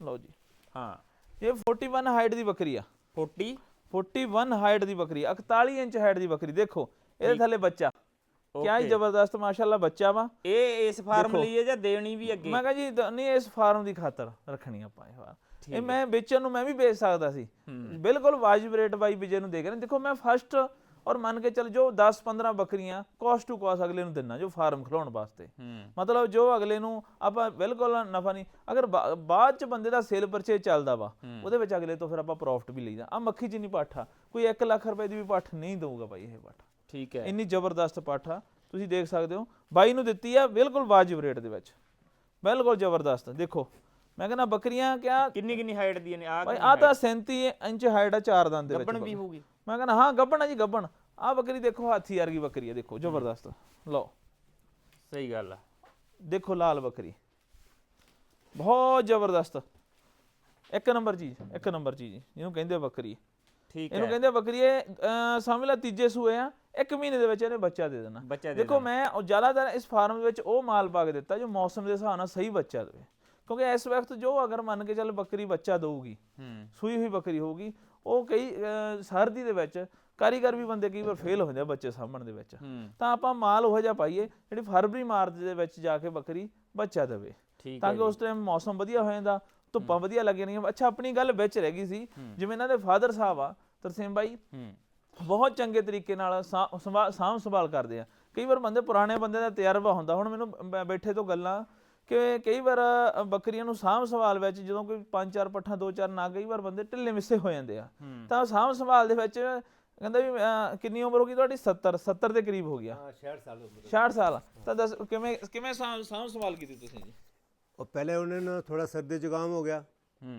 ਲਓ ਜੀ। ਹਾਂ। ਇਹ 41 ਹਾਈਟ ਦੀ ਬੱਕਰੀ ਆ। 40 41 ਹਾਈਟ ਦੀ ਬੱਕਰੀ ਆ, 41 ਇੰਚ ਹਾਈਟ ਦੀ ਬੱਕਰੀ ਦੇਖੋ ਇਹਦੇ ਥੱਲੇ ਬੱਚਾ। ਕਿਆ ਹੀ. ਜ਼ਬਰਦਸਤ ਮਾਸ਼ਾਅੱਲਾ ਬੱਚਾ ਵਾ। ਇਹ ਇਸ ਫਾਰਮ। ਲਈ ਹੈ ਜਾਂ ਦੇਣੀ ਵੀ ਅੱਗੇ? ਮੈਂ ਕਹਾਂ ਜੀ ਨਹੀਂ ਇਸ ਫਾਰਮ ਦੀ ਖਾਤਰ ਰੱਖਣੀ ਆਪਾਂ ਇਹ ਫਾਰਮ ਇਹ ਮੈਂ ਵੇਚਣ ਨੂੰ ਮੈਂ ਵੀ ਵੇਚ ਸਕਦਾ ਸੀ। ਬਿਲਕੁਲ ਵਾਜਿਬ ਰੇਟ ਬਾਈ ਵਿਜੇ ਨੂੰ ਦੇ ਕੇ ਦੇਖੋ ਮੈਂ ਫਸਟ ਔਰ ਮੰਨ ਕੇ ਚੱਲ ਜੋ 10 15 ਬੱਕਰੀਆਂ ਕਾਸਟ ਟੂ ਕਾਸਟ ਅਗਲੇ ਨੂੰ ਦਿੰਨਾ ਜੋ ਫਾਰਮ ਖਲਾਉਣ ਵਾਸਤੇ। ਮਤਲਬ ਜੋ ਅਗਲੇ ਨੂੰ ਆਪਾਂ ਬਿਲਕੁਲ ਨਫਾ ਨਹੀਂ ਅਗਰ ਬਾਅਦ ਚ ਬੰਦੇ ਦਾ ਸੇਲ ਪਰਚੇਜ ਚੱਲਦਾ ਵਾ ਉਹਦੇ ਵਿੱਚ ਅਗਲੇ ਤੋਂ ਫਿਰ ਆਪਾਂ ਪ੍ਰੋਫਿਟ ਵੀ ਲਈਦਾ। ਆ ਮੱਖੀ ਜਿੰਨੀ ਪਾਠਾ ਕੋਈ 1 ਲੱਖ ਰੁਪਏ ਦੀ ਵੀ ਪਾਠ ਨਹੀਂ ਦਊਗਾ ਬਾਈ ਇਹ ਪਾਠ। ਠੀਕ ਹੈ। ਇੰਨੀ ਜ਼ਬਰਦਸਤ ਪਾਠਾ ਤੁਸੀਂ ਦੇਖ ਸਕਦੇ ਹੋ ਬਾਈ ਨੂੰ ਦਿੱਤੀ ਆ ਬਿਲਕੁਲ ਵਾਜਿਬ ਰੇਟ ਦੇ ਵਿੱਚ। ਬਿਲਕੁਲ ਜ਼ਬਰਦਸਤ। ਦੇਖੋ ਮੈਂ ਕਹਿੰਦਾ ਬੱਕਰੀਆਂ ਕਿਆ ਕਿੰਨੀ ਕਿੰਨੀ ਹਾਈਟ ਦੀ ਨੇ ਆ ਭਾਈ ਆ ਤਾਂ 37 ਇੰਚ ਹਾਈਟ ਆ ਚਾਰ ਦੰਦ ਦੇ ਵਿੱਚ ਗੱਬਣ ਵੀ ਹੋਊਗੀ। ਮੈਂ ਕਹਿੰਦਾ ਹਾਂ ਗੱਬਣ ਆ ਜੀ ਗੱਬਣ। ਆ ਬੱਕਰੀ ਦੇਖੋ ਹਾਥੀ ਵਰਗੀ ਬੱਕਰੀ ਆ ਦੇਖੋ ਜ਼ਬਰਦਸਤ। ਲਓ। ਸਹੀ ਗੱਲ ਆ। ਦੇਖੋ ਲਾਲ ਬੱਕਰੀ। ਬਹੁਤ ਜ਼ਬਰਦਸਤ। ਇੱਕ ਨੰਬਰ ਚੀਜ਼ ਇੱਕ ਨੰਬਰ ਚੀਜ਼। ਇਹਨੂੰ ਕਹਿੰਦੇ ਆ ਬੱਕਰੀ। ਠੀਕ ਇਹਨੂੰ ਹੈ। ਕਹਿੰਦੇ ਆ ਬੱਕਰੀ ਇਹ ਅਹ, ਸਮਝ ਲੈ ਤੀਜੇ ਸੂਏ ਆ। ਇੱਕ ਮਹੀਨੇ ਦੇ ਵਿੱਚ ਇਹਨੇ ਬੱਚਾ ਦੇ ਦੇਣਾ। ਬੱਚਾ ਦੇ ਦੇਖੋ ਮੈਂ ਉਹ ਜ਼ਿਆਦਾਤਰ ਇਸ ਫਾਰਮ ਦੇ ਵਿੱਚ ਉਹ ਮਾਲ ਪਾ ਕੇ ਦਿੱਤਾ ਜੋ ਮੌਸਮ ਦੇ ਹਿਸਾਬ ਨਾਲ ਸਹੀ ਬੱਚਾ ਦੇਵੇ। ਕਿਉਂਕਿ ਇਸ ਵਕਤ ਜੋ ਅਗਰ ਮੰਨ ਕੇ ਚੱਲ ਬੱਕਰੀ ਬੱਚਾ ਦਊਗੀ ਹੂੰ। ਸੂਈ ਹੋਈ ਬੱਕਰੀ ਹੋਊਗੀ ਉਹ ਕਈ ਸਰਦੀ ਦੇ ਵਿੱਚ ਕਾਰੀਗਰ ਵੀ ਬੰਦੇ ਕਈ ਵਾਰ ਫੇਲ ਹੋ ਜਾਂਦੇ ਬੱਚੇ ਸਾਂਭਣ ਦੇ ਵਿੱਚ। ਤਾਂ ਆਪਾਂ ਮਾਲ ਉਹੋ ਜਿਹਾ ਪਾਈਏ ਜਿਹੜੀ ਫਰਵਰੀ ਮਾਰਚ ਦੇ ਵਿੱਚ ਜਾ ਕੇ ਬੱਕਰੀ ਬੱਚਾ ਦੇਵੇ। ਤਾਂ ਕਿ ਉਸ ਟਾਈਮ ਮੌਸਮ ਵਧੀਆ ਹੋ ਜਾਂਦਾ ਧੁੱਪਾਂ ਵਧੀਆ ਲੱਗ ਜਾਣਗੀਆਂ ਅੱਛਾ ਆਪਣੀ ਗੱਲ ਵਿੱਚ ਰਹਿ ਗਈ ਸੀ ਜਿਵੇਂ ਇਹਨਾਂ ਦੇ ਫਾਦਰ ਸਾਹਿਬ ਆ ਤਰਸੇਮ ਬਾਈ ਬਹੁਤ ਚੰਗੇ ਤਰੀਕੇ ਨਾਲ ਸੰਭਾ- ਸਾਂਭ ਸੰਭਾਲ ਕਰਦੇ ਆ। ਕਈ ਵਾਰ ਬੰਦੇ ਪੁਰਾਣੇ ਬੰਦੇ ਦਾ ਤਜਰਬਾ ਹੁੰਦਾ ਹੁਣ ਮੈਨੂੰ ਬੈਠੇ ਤੋਂ ਗੱਲਾਂ ਕਿ ਕਈ ਵਾਰ ਬੱਕਰੀਆਂ ਨੂੰ ਸਾਂਭ ਸੰਭਾਲ ਵਿੱਚ ਜਦੋਂ ਕੋਈ ਪੰਜ ਚਾਰ ਪੱਠਾ ਦੋ ਚਾਰ ਨਾ ਕਈ ਵਾਰ ਬੰਦੇ ਢਿੱਲੇ ਮਿੱਸੇ ਹੋ ਜਾਂਦੇ ਆ। ਤਾਂ ਸਾਂਭ ਸੰਭਾਲ ਦੇ ਵਿੱਚ ਕਹਿੰਦਾ ਵੀ ਕਿੰਨੀ ਉਮਰ ਹੋ ਗਈ ਤੁਹਾਡੀ? 70 70 ਦੇ ਕਰੀਬ ਹੋ ਗਿਆ। ਹਾਂ 66 ਸਾਲ ਉਮਰ 66 ਸਾਲ। ਤਾਂ ਦੱਸ ਕਿਵੇਂ ਕਿਵੇਂ ਸਾਂਭ ਸਾਂਭ ਸੰਭਾਲ ਕੀਤੀ ਤੁਸੀਂ ਜੀ? ਉਹ ਪਹਿਲੇ ਉਹਨਾਂ ਨੂੰ ਥੋੜਾ ਸਰਦੀ ਜ਼ੁਕਾਮ ਹੋ ਗਿਆ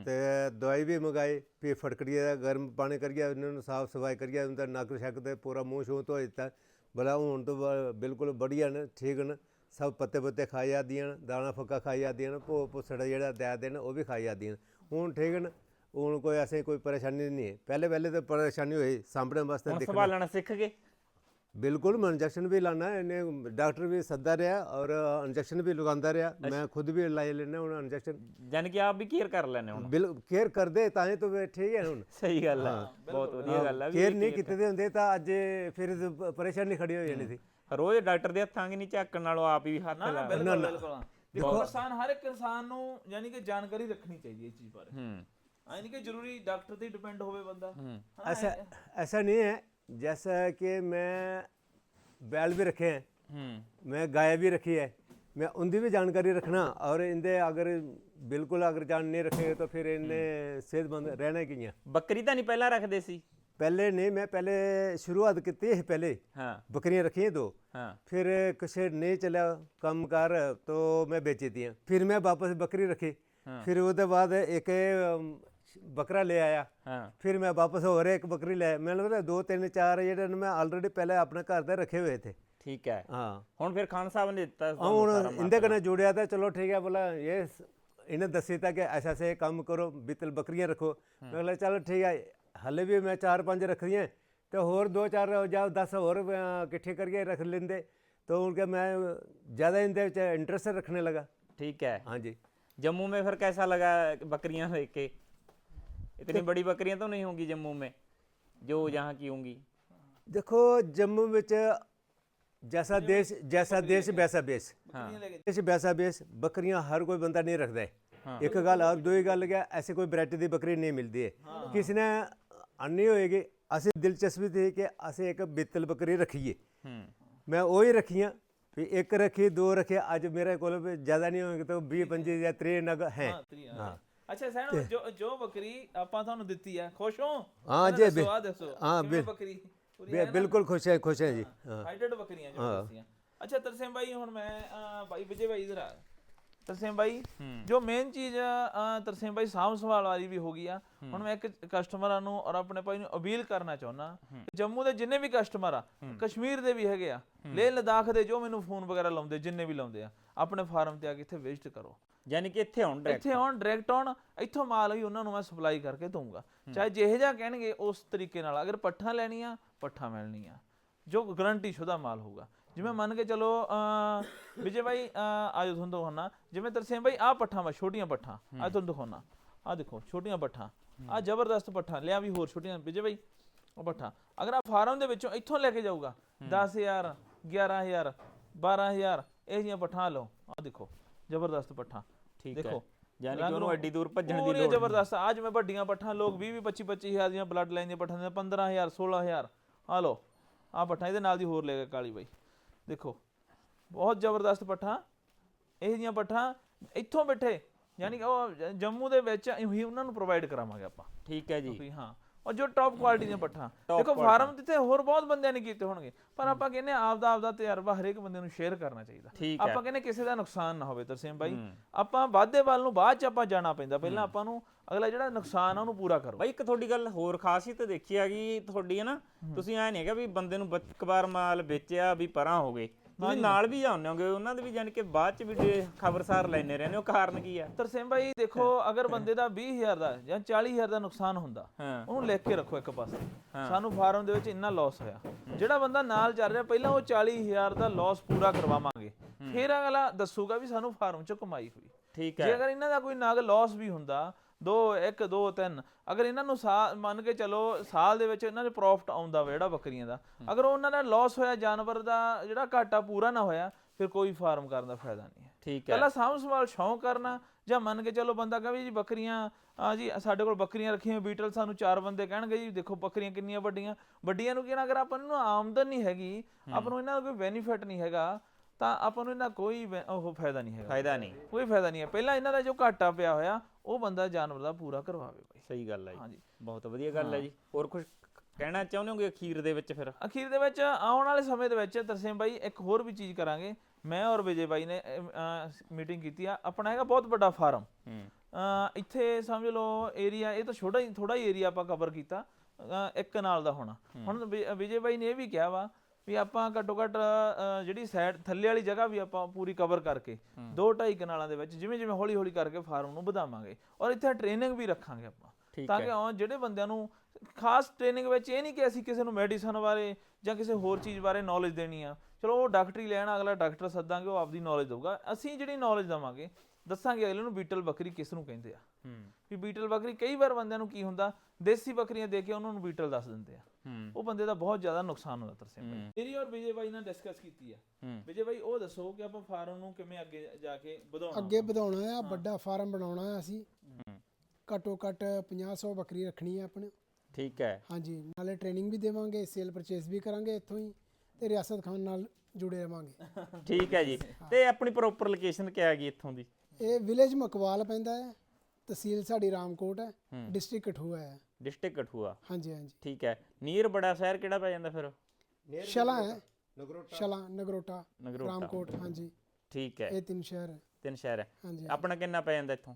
ਤੇ ਦਵਾਈ ਵੀ ਮੰਗਾਈ ਫਿਰ ਫਟਕੜੀ ਦਾ ਗਰਮ ਪਾਣੀ ਕਰੀਆ ਉਹਨਾਂ ਨੂੰ ਸਾਫ਼ ਸਫ਼ਾਈ ਕਰੀਆ ਉਹਨਾਂ ਦਾ ਨੱਕ ਸ਼ੱਕ ਤੇ ਪੂਰਾ ਮੂੰਹ ਸ਼ੂੰ ਧੋ ਦਿੱਤਾ। ਬੜਾ ਹੁਣ ਤੋਂ ਬਿਲਕੁਲ ਬੜੀਆ ਨੇ ਠੀਕ ਨੇ। ਸਭ ਪੱਤੇ ਪੱਤੇ ਖਾਈ ਜਾਂਦੀਆਂ ਦਾਣਾ ਫੱਕਾ ਖਾਈ ਜਾਂਦੀਆਂ ਭੋ ਪੁਸੜਾ ਜਿਹੜਾ ਦੇ ਦੇਣ ਉਹ ਵੀ ਖਾਈ ਜਾਂਦੀਆਂ ਹੁਣ ਠੀਕ ਨੇ ਹੁਣ ਕੋਈ ਐਸੇ ਕੋਈ ਪਰੇਸ਼ਾਨੀ ਨਹੀਂ ਹੈ। ਪਹਿਲੇ ਪਹਿਲੇ ਤਾਂ ਪਰੇਸ਼ਾਨੀ ਹੋਈ ਸਾਂਭਣੇ ਵਾਸਤੇ ਹੁਣ ਦੇਖਣਾ। ਸੰਭਾਲਣਾ ਸਿੱਖ ਗਏ? ਬਿਲਕੁਲ ਮੈਂ ਇੰਜੈਕਸ਼ਨ ਵੀ ਲਾਣਾ ਇਹਨੇ ਡਾਕਟਰ ਵੀ ਸੱਦਾ ਰਿਹਾ ਔਰ ਇੰਜੈਕਸ਼ਨ ਵੀ ਲਗਾਉਂਦਾ ਰਿਹਾ। ਮੈਂ ਖੁਦ ਵੀ ਲਾਏ ਲੈਣਾ ਹੁਣ ਇੰਜੈਕਸ਼ਨ ਯਾਨੀ ਕਿ ਆਪ ਵੀ ਕੇਅਰ ਕਰ ਲੈਣੇ ਹੁਣ? ਬਿਲ ਕੇਅਰ ਕਰਦੇ ਤਾਂ ਹੀ ਤਾਂ ਬੈਠੇ ਹੀ ਹੈ ਹੁਣ। [laughs] ਸਹੀ ਗੱਲ ਹੈ। ਬਹੁਤ ਵਧੀਆ ਗੱਲ ਹੈ ਕੇਅਰ ਨਹੀਂ ਕੀਤੇ ਦੇ ਹੁੰਦੇ ਤਾਂ ਅੱਜ ਫਿਰ ਪਰੇਸ਼ਾਨੀ ਖੜੀ ਹੋ ਜਾਣੀ ਸੀ। ਰੋਜ਼ ਡਾਕਟਰ ਦੇ ਹੱਥਾਂ 'ਚ ਨਹੀਂ ਝਾਕਣ ਨਾਲੋਂ ਆਪ ਹੀ ਹੱਥ ਨਾ ਨਾ ਲਾ ਬਿਲਕੁਲ ਬਿਲਕੁਲ ਦੇਖੋ ਇਨਸਾਨ ਹਰ ਇੱਕ ਇਨਸਾਨ ਨੂੰ ਯਾਨੀ ਕਿ ਜਾਣਕਾਰੀ ਰੱਖਣੀ ਚਾਹੀਦੀ ਹੈ ਇਸ ਚੀਜ਼ ਬਾਰੇ ਹੂੰ ਐ ਨਹੀਂ ਕਿ ਜ਼ਰੂਰੀ ਡਾਕਟਰ ਤੇ ਡਿਪੈਂਡ ਹੋਵੇ ਬੰਦਾ ਹਨਾ, ऐसा ऐसा नहीं है जैसा कि मैं बैल भी रखे हैं ਹੂੰ मैं गाय भी रखी है मैं उनकी भी जानकारी रखना और इनके अगर बिल्कुल अगर जान नहीं रखेंगे तो फिर इन्हें सेहतमंद रहना की है ਬੱਕਰੀ ਤਾਂ ਨਹੀਂ ਪਹਿਲਾਂ ਰੱਖਦੇ ਸੀ पहले नहीं मैं पहले शुरुआत की थी पहले ਹਾਂ बकरियां रखी हैं दो ਹਾਂ फिर कुछ नहीं चला कम कर तो मैं बेची थी फिर मैं वापस बकरी रखी फिर उसके बाद एक अम, बकरा ले आया ਹਾਂ फिर मैं वापस और एक बकरी ले आया। मैंने बोला दो तीन चार जेडे ने मैं ऑलरेडी पहले अपने घर ਦੇ ਰੱਖੇ ਹੋਏ थे ਠੀਕ ਹੈ हाँ ਹੁਣ ਫਿਰ ਖਾਨ ਸਾਹਿਬ ਨੇ ਦਿੱਤਾ हाँ ਤੁਹਾਨੂੰ हूँ ਸਾਰਾ इंदे कन्नै जुड़िया था चलो ठीक है बोला ये स- इन्हें दसी था कि ऐसा ऐसे काम करो बितल बकरियां रखो मैं बोला चलो ठीक है हले भी मैं चार पांच रख दिए तो होर दो चार जाओ दस होर अ, किट्ठे करके रख लेंदे तो उनके मैं ज़्यादा इनके इंटरेस्ट रखने लगा ठीक है हाँ जी जम्मू में फिर कैसा लगा बकरियां देख के इतनी बड़ी बकरियां तो नहीं होंगी जम्मू में जो यहाँ की होंगी देखो जम्मू में जैसा देश जैसा देश वैसा बेस देश वैसा बेस बकरियां हर कोई बंदा नहीं रखता है ਇੱਕ ਗੱਲ ਔਰ ਦੂਜੀ ਗੱਲ ਕਿ ਐਸੀ ਕੋਈ ਵੈਰਾਈਟੀ ਦੀ ਬੱਕਰੀ ਨਹੀਂ ਮਿਲਦੀ ਹੈ ਕਿਸੇ ਨੇ ਅੰਨੀ ਹੋਏਗੀ ਅਸੀਂ ਦਿਲਚਸਪੀ ਸੀ ਕਿ ਅਸੀਂ ਇੱਕ ਬਿੱਤਲ ਬੱਕਰੀ ਰੱਖੀਏ। ਮੈਂ ਉਹ ਹੀ ਰੱਖੀਆਂ ਵੀ ਇੱਕ ਰੱਖੀ ਦੋ ਰੱਖੇ ਅੱਜ ਮੇਰੇ ਕੋਲ ਜ਼ਿਆਦਾ ਨਹੀਂ ਹੋਣਗੇ ਤਾਂ 20 25 ਜਾਂ 30 ਨਗ ਹੈ। ਹਾਂ ਅੱਛਾ ਸੈਣ ਜੋ ਜੋ ਬੱਕਰੀ ਆਪਾਂ ਤੁਹਾਨੂੰ ਦਿੱਤੀ ਹੈ ਖੁਸ਼ ਹੋ? ਹਾਂ ਜੀ, ਆਹ ਦੱਸੋ ਹਾਂ, ਬੱਕਰੀ ਬਿਲਕੁਲ ਖੁਸ਼ ਹੈ ਖੁਸ਼ ਹੈ ਜੀ। ਹਾਂ ਹਾਈਡਡ ਬੱਕਰੀਆਂ ਜੋ ਦੱਸੀਆਂ। ਅੱਛਾ ਤਰਸੇਮ ਬਾਈ ਹੁਣ ਮੈਂ ਬਾਈ ਵਿਜੇ ਬਾਈ ਇਧਰ ਆ ਤਰਸੇਮ ਬਾਈ ਜੋ ਮੇਨ ਚੀਜ਼ ਤਰਸੇਮ ਬਾਈ ਸਾਂਭ ਸੰਭਾਲ ਵਾਲੀ ਵੀ ਹੋ ਗਈ ਆ। ਹੁਣ ਮੈਂ ਇੱਕ ਕਸਟਮਰਾਂ ਨੂੰ ਔਰ ਆਪਣੇ ਭਾਈ ਨੂੰ ਅਪੀਲ ਕਰਨਾ ਚਾਹੁੰਦਾ ਜੰਮੂ ਦੇ ਜਿੰਨੇ ਵੀ ਕਸਟਮਰ ਆ ਕਸ਼ਮੀਰ ਦੇ ਵੀ ਹੈਗੇ ਆ ਲੇਹ ਲਦਾਖ ਦੇ ਜੋ ਮੈਨੂੰ ਫੋਨ ਵਗੈਰਾ ਲਾਉਂਦੇ ਜਿੰਨੇ ਵੀ ਲਾਉਂਦੇ ਆ ਆਪਣੇ ਫਾਰਮ ਤੇ ਆ ਕੇ ਇੱਥੇ ਵਿਜ਼ਿਟ ਕਰੋ। ਯਾਨੀ ਕਿ ਇੱਥੇ ਆਉਣ ਡਾਇਰੈਕਟ ਇੱਥੇ ਆਉਣ ਡਾਇਰੈਕਟ ਆਉਣ ਇੱਥੋਂ ਮਾਲ ਹੀ ਉਹਨਾਂ ਨੂੰ ਮੈਂ ਸਪਲਾਈ ਕਰਕੇ ਦਊਂਗਾ। ਚਾਹੇ ਜਿਹੇ ਜਿਹਾ ਕਹਿਣਗੇ ਉਸ ਤਰੀਕੇ ਨਾਲ। ਅਗਰ ਪੱਠਾ ਲੈਣੀਆਂ ਪੱਠਾ ਮਿਲਣੀਆਂ। ਜੋ ਗਰੰਟੀ ਸ਼ੁਦਾ ਮਾਲ ਹੋਊਗਾ। ਜਿਵੇਂ ਮੰਨ ਕੇ ਚਲੋ ਅਹ, ਵਿਜੇ ਭਾਈ ਆਜੋ ਤੁਹਾਨੂੰ ਦਿਖਾਉਣਾ ਜਿਵੇਂ ਤਰਸੇਮ ਭਾਈ ਆਹ ਪੱਠਾ ਵਾ ਛੋਟੀਆਂ ਪੱਠਾ ਆ ਤੁਹਾਨੂੰ ਦਿਖਾਉਣਾ। ਆ ਦੇਖੋ ਛੋਟੀਆਂ ਪੱਠਾ ਆ ਜ਼ਬਰਦਸਤ ਪੱਠਾ ਲਿਆ ਵੀ ਹੋਰ ਛੋਟੀਆਂ ਵਿਜੇ ਭਾਈ ਉਹ ਪੱਠਾ। ਅਗਰ ਆ ਫਾਰਮ ਦੇ ਵਿੱਚੋਂ ਇੱਥੋਂ ਲੈ ਕੇ ਜਾਊਗਾ 10000 11000 12000 ਇਹ ਜੀਆਂ ਪੱਠਾ ਲਓ ਆ ਦੇਖੋ ਜ਼ਬਰਦਸਤ ਪੱਠਾ। ਠੀਕ ਹੈ। ਦੇਖੋ ਯਾਨੀ ਕਿ ਉਹਨੂੰ ਐਡੀ ਦੂਰ ਭੱਜਣ ਦੀ ਲੋੜ ਨਹੀਂ। ਜ਼ਬਰਦਸਤ ਅੱਜ ਮੈਂ ਵੱਡੀਆਂ ਪੱਠਾਂ ਲੋਕ 20 20 25 25000 ਦੀਆਂ ਬਲੱਡ ਲਾਈਨ ਦੀਆਂ ਪੱਠਾਂ ਦੀਆਂ 15000 16000 ਆ ਲਓ ਆ ਪੱਠਾਂ ਇਹਦੇ ਨਾਲ ਦੀ ਹੋਰ ਲੈ ਕੇ ਕਾਲੀ ਬਾਈ। ਦੇਖੋ ਬਹੁਤ ਜ਼ਬਰਦਸਤ ਪੱਠਾਂ ਇਹ ਜੀਆਂ ਪੱਠਾਂ ਇੱਥੋਂ ਬੈਠੇ ਯਾਨੀ ਕਿ ਉਹ ਜੰਮੂ ਦੇ ਵਿੱਚ ਹੀ ਉਹਨਾਂ ਨੂੰ ਪ੍ਰੋਵਾਈਡ ਕਰਾਵਾਂਗੇ ਆਪਾਂ। ਠੀਕ ਹੈ ਜੀ। ਵੀ ਹਾਂ ਔਰ ਜੋ ਟੌਪ ਕੁਆਲਿਟੀ ਦੀਆਂ ਪੱਠਾਂ। ਦੇਖੋ ਫਾਰਮ ਤੇ ਹੋਰ ਬਹੁਤ ਬੰਦਿਆਂ ਨੇ ਕੀਤੇ ਹੋਣਗੇ ਪਰ ਆਪਾਂ ਕਹਿੰਦੇ ਹਾਂ ਆਪਦਾ ਆਪਦਾ ਤਜਰਬਾ ਹਰੇਕ ਬੰਦੇ ਨੂੰ ਸ਼ੇਅਰ ਕਰਨਾ ਚਾਹੀਦਾ। ਹੈ। ਆਪਾਂ ਕਹਿੰਦੇ ਕਿਸੇ ਦਾ ਨੁਕਸਾਨ ਨਾ ਹੋਵੇ ਤਰਸੇਮ ਬਾਈ ਆਪਾਂ ਵਾਧੇ ਵੱਲ ਨੂੰ ਬਾਅਦ ਚ ਆਪਾਂ ਜਾਣਾ ਪੈਂਦਾ। ਪਹਿਲਾਂ ਆਪਾਂ ਨੂੰ ਅਗਲਾ ਜਿਹੜਾ ਨੁਕਸਾਨ ਆ ਉਹਨੂੰ ਪੂਰਾ ਕਰੋ। ਬਾਈ ਇੱਕ ਤੁਹਾਡੀ ਗੱਲ ਹੋਰ ਖਾਸੀਅਤ ਦੇਖੀ ਹੈਗੀ ਤੁਹਾਡੀ ਹੈ ਨਾ ਤੁਸੀਂ ਐ ਨਹੀਂ ਹੈਗਾ ਵੀ ਬੰਦੇ ਨੂੰ ਇੱਕ ਵਾਰ ਮਾਲ ਵੇਚਿਆ ਵੀ ਪਰਾਂ ਹੋ ਗਏ। ਤੁਸੀਂ ਨਾਲ ਵੀ ਆਉਂਦੇ ਹੋਗੇ ਉਹਨਾਂ ਦੇ ਵੀ ਜਾਨ ਕਿ ਬਾਅਦ ਚ ਵੀ ਖਬਰਸਾਰ ਲੈਣੇ ਰਹਿੰਦੇ ਹੋ ਕਾਰਨ ਕੀ ਆ? ਤਰਸੇਮ ਬਾਈ ਦੇਖੋ ਅਗਰ ਬੰਦੇ ਦਾ 20000 ਦਾ ਜਾਂ 40000 ਦਾ ਨੁਕਸਾਨ ਹੁੰਦਾ ਉਹਨੂੰ ਲਿਖ ਕੇ ਰੱਖੋ ਇੱਕ ਪਾਸੇ। ਸਾਨੂੰ ਫਾਰਮ ਦੇ ਵਿੱਚ ਇੰਨਾ ਲਾਸ ਹੋਇਆ। ਜਿਹੜਾ ਬੰਦਾ ਨਾਲ ਚੱਲ ਰਿਹਾ ਪਹਿਲਾਂ ਉਹ 40000 ਦਾ ਲਾਸ ਪੂਰਾ ਕਰਵਾਵਾਂਗੇ। ਫਿਰ ਅਗਲਾ ਦੱਸੂਗਾ ਵੀ ਸਾਨੂੰ ਫਾਰਮ ਚੋਂ ਕਮਾਈ ਹੋਈ। ਠੀਕ ਹੈ। ਜੇ ਅਗਰ ਇਹਨਾਂ ਦਾ ਕੋਈ ਨਗ ਲਾਸ ਵੀ ਹੁੰਦਾ 2 1 2 3 ਅਗਰ ਇਹਨਾਂ ਨੂੰ ਸਾਲ ਮੰਨ ਕੇ ਚਲੋ ਸਾਲ ਦੇ ਵਿੱਚ ਇਹਨਾਂ ਦੇ ਪ੍ਰੋਫਿਟ ਆਉਂਦਾ ਵਾ ਜਿਹੜਾ ਬੱਕਰੀਆਂ ਦਾ। ਅਗਰ ਉਹਨਾਂ ਦਾ ਲਾਸ ਹੋਇਆ ਜਾਨਵਰ ਦਾ ਜਿਹੜਾ ਘਾਟਾ ਪੂਰਾ ਨਾ ਹੋਇਆ ਫਿਰ ਕੋਈ ਫਾਰਮ ਕਰਨ ਦਾ ਫਾਇਦਾ ਨਹੀਂ ਹੈ। ਠੀਕ ਹੈ। ਪਹਿਲਾਂ ਸਾਂਭ ਸੰਭਾਲ ਸ਼ੌਂਕ ਕਰਨਾ ਜਾਂ ਮੰਨ ਕੇ ਚਲੋ ਬੰਦਾ ਕਹੇ ਜੀ ਬੱਕਰੀਆਂ ਆ ਜੀ ਸਾਡੇ ਕੋਲ ਬੱਕਰੀਆਂ ਰੱਖੀਆਂ ਬੀਟਲ ਸਾਨੂੰ ਚਾਰ ਬੰਦੇ ਕਹਿਣਗੇ ਜੀ ਦੇਖੋ ਬੱਕਰੀਆਂ ਕਿੰਨੀਆਂ ਵੱਡੀਆਂ। ਵੱਡੀਆਂ ਨੂੰ ਕਿਹਨਾਂ ਅਗਰ ਆਪਾਂ ਨੂੰ ਆਮਦਨ ਨਹੀਂ ਹੈਗੀ ਆਪਾਂ ਨੂੰ ਇਹਨਾਂ ਦਾ ਕੋਈ ਬੈਨੀਫਿਟ ਨਹੀਂ ਹੈਗਾ ਤਾਂ ਆਪਾਂ ਨੂੰ ਇਹਨਾਂ ਕੋਈ ਉਹ ਫਾਇਦਾ ਨਹੀਂ ਹੈਗਾ। ਫਾਇਦਾ ਨਹੀਂ। ਕੋਈ ਫਾਇਦਾ ਨਹੀਂ ਹੈ। ਪਹਿਲਾਂ ਇਹਨਾਂ ਦਾ ਜੋ ਘਾਟਾ ਪਿਆ ਹੋਇਆ ਉਹ ਬੰਦਾ ਜਾਨਵਰ ਦਾ ਪੂਰਾ ਕਰਵਾਵੇ ਬਾਈ। ਸਹੀ ਗੱਲ ਹੈ ਜੀ। ਹਾਂਜੀ। ਬਹੁਤ ਵਧੀਆ ਗੱਲ ਹੈ। ਜੀ। ਹੋਰ ਕੁਝ ਕਹਿਣਾ ਚਾਹੁੰਦੇ ਹੋਗੇ ਅਖੀਰ ਦੇ ਵਿੱਚ ਫਿਰ? ਅਖੀਰ ਦੇ ਵਿੱਚ ਆਉਣ ਵਾਲੇ ਸਮੇਂ ਦੇ ਵਿੱਚ ਤਰਸੇਮ ਬਾਈ ਇੱਕ ਹੋਰ ਵੀ ਚੀਜ਼ ਕਰਾਂਗੇ। ਮੈਂ ਔਰ ਵਿਜੇ ਬਾਈ ਨੇ ਮੀਟਿੰਗ ਕੀਤੀ ਆ। ਆਪਣਾ ਹੈਗਾ ਬਹੁਤ ਵੱਡਾ ਫਾਰਮ। ਇੱਥੇ ਸਮਝ ਲਓ ਏਰੀਆ ਇਹ ਤਾਂ ਛੋਟਾ ਹੀ ਥੋੜਾ ਹੀ ਏਰੀਆ ਆਪਾਂ ਕਵਰ ਕੀਤਾ। ਇੱਕ ਨਾਲ ਦਾ ਹੋਣਾ। ਹੁਣ ਵਿਜੇ ਬਾਈ ਨੇ ਇਹ ਵੀ ਕਿਹਾ ਵਾ ਵੀ ਆਪਾਂ ਘੱਟੋ ਘੱਟ ਜਿਹੜੀ ਸਾਈਡ ਥੱਲੇ ਵਾਲੀ ਜਗ੍ਹਾ ਵੀ ਆਪਾਂ ਪੂਰੀ ਕਵਰ ਕਰਕੇ ਦੋ ਢਾਈ ਕਨਾਲਾਂ ਦੇ ਵਿੱਚ ਜਿਵੇਂ ਜਿਵੇਂ ਹੌਲੀ ਹੌਲੀ ਕਰਕੇ ਫਾਰਮ ਨੂੰ ਵਧਾਵਾਂਗੇ ਔਰ ਇੱਥੇ ਟ੍ਰੇਨਿੰਗ ਵੀ ਰੱਖਾਂਗੇ ਆਪਾਂ। ਤਾਂ ਕਿ ਉਹ ਜਿਹੜੇ ਬੰਦਿਆਂ ਨੂੰ ਖਾਸ ਟ੍ਰੇਨਿੰਗ ਵਿੱਚ ਇਹ ਨਹੀਂ ਕਿ ਅਸੀਂ ਕਿਸੇ ਨੂੰ ਮੈਡੀਸਨ ਬਾਰੇ ਜਾਂ ਕਿਸੇ ਹੋਰ ਚੀਜ਼ ਬਾਰੇ ਨੌਲੇਜ ਦੇਣੀ ਆ। ਚਲੋ ਉਹ ਡਾਕਟਰੀ ਲੈਣ ਅਗਲਾ ਡਾਕਟਰ ਸੱਦਾਂਗੇ ਉਹ ਆਪਦੀ ਨੌਲੇਜ ਦਊਗਾ। ਅਸੀਂ ਜਿਹੜੀ ਨੌਲੇਜ ਦਵਾਂਗੇ ਦੱਸਾਂਗੇ ਅਗਲੇ ਨੂੰ ਬੀਟਲ ਬੱਕਰੀ ਕਿਸ ਨੂੰ ਕਹਿੰਦੇ ਆ। ਵੀ ਬੀਟਲ ਬੱਕਰੀ ਕਈ ਵਾਰ ਬੰਦਿਆਂ ਨੂੰ ਕੀ ਹੁੰਦਾ ਦੇਸੀ ਬੱਕਰੀਆਂ ਦੇ ਕੇ ਉਹਨਾਂ ਨੂੰ ਬੀਟਲ ਦੱਸ ਦਿੰਦੇ ਆ। ਹੂੰ। ਉਹ ਬੰਦੇ ਦਾ ਬਹੁਤ ਜ਼ਿਆਦਾ ਨੁਕਸਾਨ ਹੁੰਦਾ ਤਰਸੇਮ ਭਾਈ। ਮੇਰੀ ਔਰ ਵਿਜੇ ਭਾਈ ਨਾਲ ਡਿਸਕਸ ਕੀਤੀ ਆ। ਵਿਜੇ ਭਾਈ ਉਹ ਦੱਸੋ ਕਿ ਆਪਾਂ ਫਾਰਮ ਨੂੰ ਕਿਵੇਂ ਅੱਗੇ ਜਾ ਕੇ ਵਧਾਉਣਾ ਅੱਗੇ ਵਧਾਉਣਾ ਆ ਵੱਡਾ ਫਾਰਮ ਬਣਾਉਣਾ ਆ ਅਸੀਂ। ਹੂੰ। ਘੱਟੋ ਘੱਟ 50 ਬੱਕਰੀ ਰੱਖਣੀ ਆ ਆਪਣੇ। ਠੀਕ ਹੈ। ਹਾਂਜੀ ਨਾਲੇ ਟ੍ਰੇਨਿੰਗ ਵੀ ਦੇਵਾਂਗੇ ਸੇਲ ਪਰਚੇਸ ਵੀ ਕਰਾਂਗੇ ਇੱਥੋਂ ਹੀ ਤੇ ਰਿਆਸਤ ਖਾਨ ਨਾਲ ਜੁੜੇ ਰਵਾਂਗੇ। ਠੀਕ ਹੈ ਜੀ। ਤੇ ਆਪਣੀ ਪ੍ਰੋਪਰ ਲੋਕੇਸ਼ਨ ਕਿਆ ਹੈਗੀ ਇੱਥੋਂ ਦੀ? ਇਹ ਵਿਲੇਜ ਮਕਵਾਲ ਪੈਂਦਾ ਹੈ। ਤਹਿਸੀਲ ਸਾਡੀ ਰਾਮਕੋਟ ਹੈ। ਡਿਸਟ੍ਰਿਕਟ ਕਠੂਆ ਹੈ। ਡਿਸਟ੍ਰਿਕਟ ਕਠੂਆ। ਹਾਂਜੀ ਹਾਂਜੀ। ਠੀਕ ਹੈ। ਨੀਰ ਬੜਾ ਸ਼ਹਿਰ ਕਿਹੜਾ ਪੈ ਜਾਂਦਾ ਫਿਰ? ਸ਼ਲਾ ਹੈ। ਨਗਰੋਟਾ। ਸ਼ਲਾ ਨਗਰੋਟਾ ਰਾਮਕੋਟ ਹਾਂਜੀ। ਠੀਕ ਹੈ। ਇਹ ਤਿੰਨ ਸ਼ਹਿਰ ਹੈ। ਤਿੰਨ ਸ਼ਹਿਰ ਹੈ। ਹਾਂਜੀ ਆਪਣਾ ਕਿੰਨਾ ਪੈ ਜਾਂਦਾ ਇੱਥੋਂ?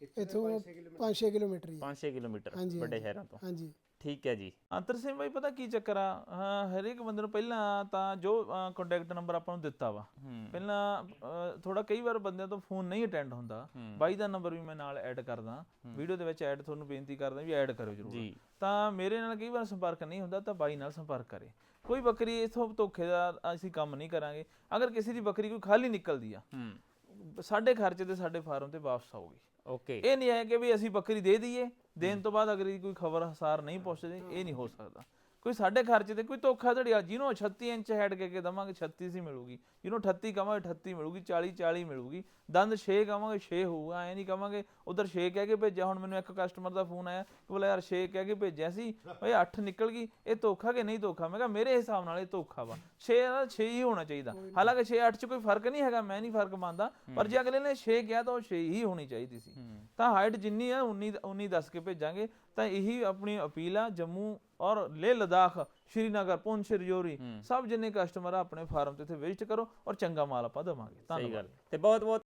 ਇਥੋਂ 5-6 ਕਿਲੋਮੀਟਰ। ਹੀ ਹੈ। 5-6 ਕਿਲੋਮੀਟਰ ਹਾਂਜੀ, ਵੱਡੇ। ਸ਼ਹਿਰਾਂ ਤੋਂ। ਹਾਂਜੀ। ਠੀਕ ਹੈ ਜੀ। ਅੰਤਰ ਸਿੰਘ ਭਾਈ ਪਤਾ ਕੀ ਚੱਕਰ ਆ? ਹਾਂ ਹਰੇਕ ਬੰਦੇ ਨੂੰ ਪਹਿਲਾਂ ਤਾਂ ਜੋ ਕੰਟੈਕਟ ਨੰਬਰ ਆਪਾਂ ਨੂੰ ਦਿੱਤਾ ਵਾ। ਪਹਿਲਾਂ ਥੋੜਾ ਕਈ ਵਾਰ ਬੰਦਿਆਂ ਤੋਂ ਫੋਨ ਨਹੀਂ ਅਟੈਂਡ ਹੁੰਦਾ। ਬਾਈ ਦਾ ਨੰਬਰ ਵੀ ਮੈਂ ਨਾਲ ਐਡ ਕਰਦਾ। ਵੀਡੀਓ ਦੇ ਵਿੱਚ ਐਡ ਤੁਹਾਨੂੰ ਬੇਨਤੀ ਕਰਦਾ ਵੀ ਐਡ ਕਰੋ ਜਰੂਰ। ਤਾਂ ਮੇਰੇ ਨਾਲ ਕਈ ਵਾਰ ਸੰਪਰਕ ਨਹੀਂ ਹੁੰਦਾ ਤਾਂ ਬਾਈ ਨਾਲ ਸੰਪਰਕ ਕਰੇ। ਕੋਈ ਬੱਕਰੀ ਇਥੋਂ ਧੋਖੇ ਦਾ ਅਸੀਂ ਕੰਮ ਨਹੀਂ ਕਰਾਂਗੇ। ਅਗਰ ਕਿਸੇ ਦੀ ਬੱਕਰੀ ਕੋਈ ਖਾਲੀ ਨਿਕਲਦੀ ਆ ਸਾਡੇ ਖਰਚੇ ਤੇ ਸਾਡੇ ਫਾਰਮ ਤੇ ਵਾਪਸ ਆਊਗੀ। ਓਕੇ। ਇਹ ਨਹੀਂ ਹੈ ਕਿ ਵੀ ਅਸੀਂ ਬੱਕਰੀ ਦੇ ਦਈਏ। ਦੇਣ ਤੋਂ ਬਾਅਦ ਅਗਰ ਇਹਦੀ ਕੋਈ ਖਬਰ ਹਸਾਰ ਨਹੀਂ ਪਹੁੰਚਦੀ ਇਹ ਨਹੀਂ ਹੋ ਸਕਦਾ। ਕੋਈ ਸਾਡੇ ਖਰਚੇ ਤੇ ਕੋਈ ਧੋਖਾ ਧੜੀ ਆ ਜਿਹਨੂੰ 36 ਇੰਚ ਹੈਡ ਕੇ ਕੇ ਦਵਾਂਗੇ 36 ਹੀ ਮਿਲੂਗੀ। ਜਿਹਨੂੰ 38 ਕਵਾਂਗੇ 38 ਮਿਲੂਗੀ 40 40 ਮਿਲੂਗੀ। ਦੰਦ 6 ਕਵਾਂਗੇ 6 ਹੋਊਗਾ ਐ ਨਹੀਂ ਕਵਾਂਗੇ ਉਧਰ 6 ਕਹਿ ਕੇ ਭੇਜਿਆ ਹੁਣ ਮੈਨੂੰ ਇੱਕ ਕਸਟਮਰ ਦਾ ਫੋਨ ਆਇਆ ਕਿ ਬੋਲਾ ਯਾਰ 6 ਕਹਿ ਕੇ ਭੇਜਿਆ ਸੀ ਓਏ 8 ਨਿਕਲ ਗਈ ਇਹ ਧੋਖਾ ਕਿ ਨਹੀਂ ਧੋਖਾ? ਮੈਂ ਕਿਹਾ ਮੇਰੇ ਹਿਸਾਬ ਨਾਲ ਇਹ ਧੋਖਾ ਵਾ। 6 ਦਾ 6 ਹੀ ਹੋਣਾ ਚਾਹੀਦਾ। ਹਾਲਾਂਕਿ 6 8 ਚ ਕੋਈ ਫ਼ਰਕ ਨਹੀਂ ਹੈਗਾ ਮੈਂ ਨਹੀਂ ਫ਼ਰਕ ਮੰਨਦਾ ਪਰ ਜੇ ਅਗਲੇ ਨੇ 6 ਕਿਹਾ ਤਾਂ ਉਹ 6 ਹੀ ਹੋਣੀ ਚਾਹੀਦੀ ਸੀ। ਤਾਂ ਹਾਈਟ ਜਿੰਨੀ ਆ ਉਨੀ ਉਨੀ ਦੱਸ ਕੇ ਭੇਜਾਂਗੇ। ਤਾਂ ਇਹੀ ਆਪਣੀ ਅਪੀਲ ਆ ਜੰਮੂ ਔਰ ਲੇਹ ਲਦਾਖ ਸ਼੍ਰੀਨਗਰ ਪੁੰਛ ਰਜੌਰੀ ਸਭ ਜਿੰਨੇ ਕਸਟਮਰ ਆ ਆਪਣੇ ਫਾਰਮ ਤੇ ਇੱਥੇ ਵਿਜ਼ਿਟ ਕਰੋ ਔਰ ਚੰਗਾ ਮਾਲ ਆਪਾਂ ਦੇਵਾਂਗੇ। ਧੰਨਵਾਦ। ਤੇ ਬਹੁਤ ਬਹੁਤ